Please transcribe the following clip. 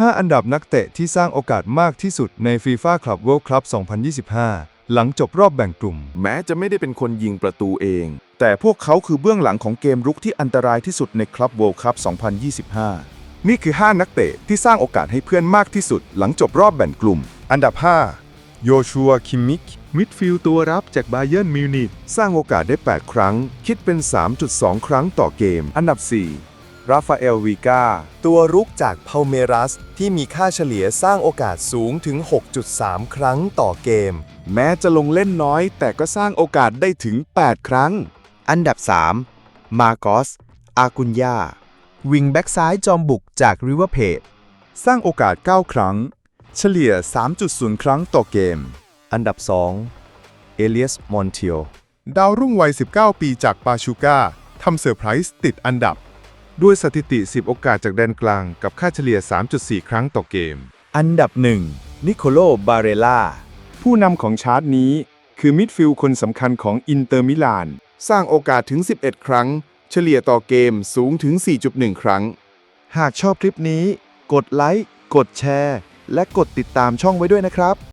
5 อันดับนักเตะที่สร้างโอกาสมากที่สุดใน FIFA Club World Cup 2025 หลังจบรอบแบ่งกลุ่ม แม้จะไม่ได้เป็นคนยิงประตูเอง แต่พวกเขาคือเบื้องหลังของเกมรุกที่อันตรายที่สุดในคลับ World Cup 2025 นี่คือ 5 นักเตะที่สร้างโอกาสให้เพื่อนมากที่สุด หลังจบรอบแบ่งกลุ่ม อันดับ 5 โยชัว คิมมิก มิดฟิลด์ตัวรับจากบาเยิร์นมิวนิกสร้างโอกาสได้ 8 ครั้ง คิดเป็น 3.2 ครั้งต่อเกม อันดับ 4 ราฟาเอลวีกาตัวรุกจากพาเมรัสที่มีค่าเฉลี่ยสร้างโอกาสสูงถึง 6.3 ครั้งต่อเกม แม้จะลงเล่นน้อย แต่ก็สร้างโอกาสได้ถึง 8 ครั้ง อันดับ 3 มาโกส อากุญญาวิงแบ็กซ้ายจอมบุกจากริเวอร์เพจสร้างโอกาส 9 ครั้ง เฉลี่ย 3.0 ครั้งต่อเกม อันดับ 2 เอเลียส มอนเทียว ดาวรุ่งวัย 19 ปีจากปาชูก้าทำเซอร์ไพรส์ติดอันดับ ด้วยสถิติ 10 โอกาสจากแดนกลางกับค่าเฉลี่ย 3.4 ครั้งต่อเกม อันดับ 1 นิโคโล บาเรล่า ผู้นำของชาร์ตนี้ คือมิดฟิลด์คนสำคัญของอินเตอร์มิลาน สร้างโอกาสถึง 11 ครั้ง เฉลี่ยต่อเกมสูงถึง 4.1 ครั้ง หากชอบคลิปนี้ กดไลค์ กดแชร์ และกดติดตามช่องไว้ด้วยนะครับ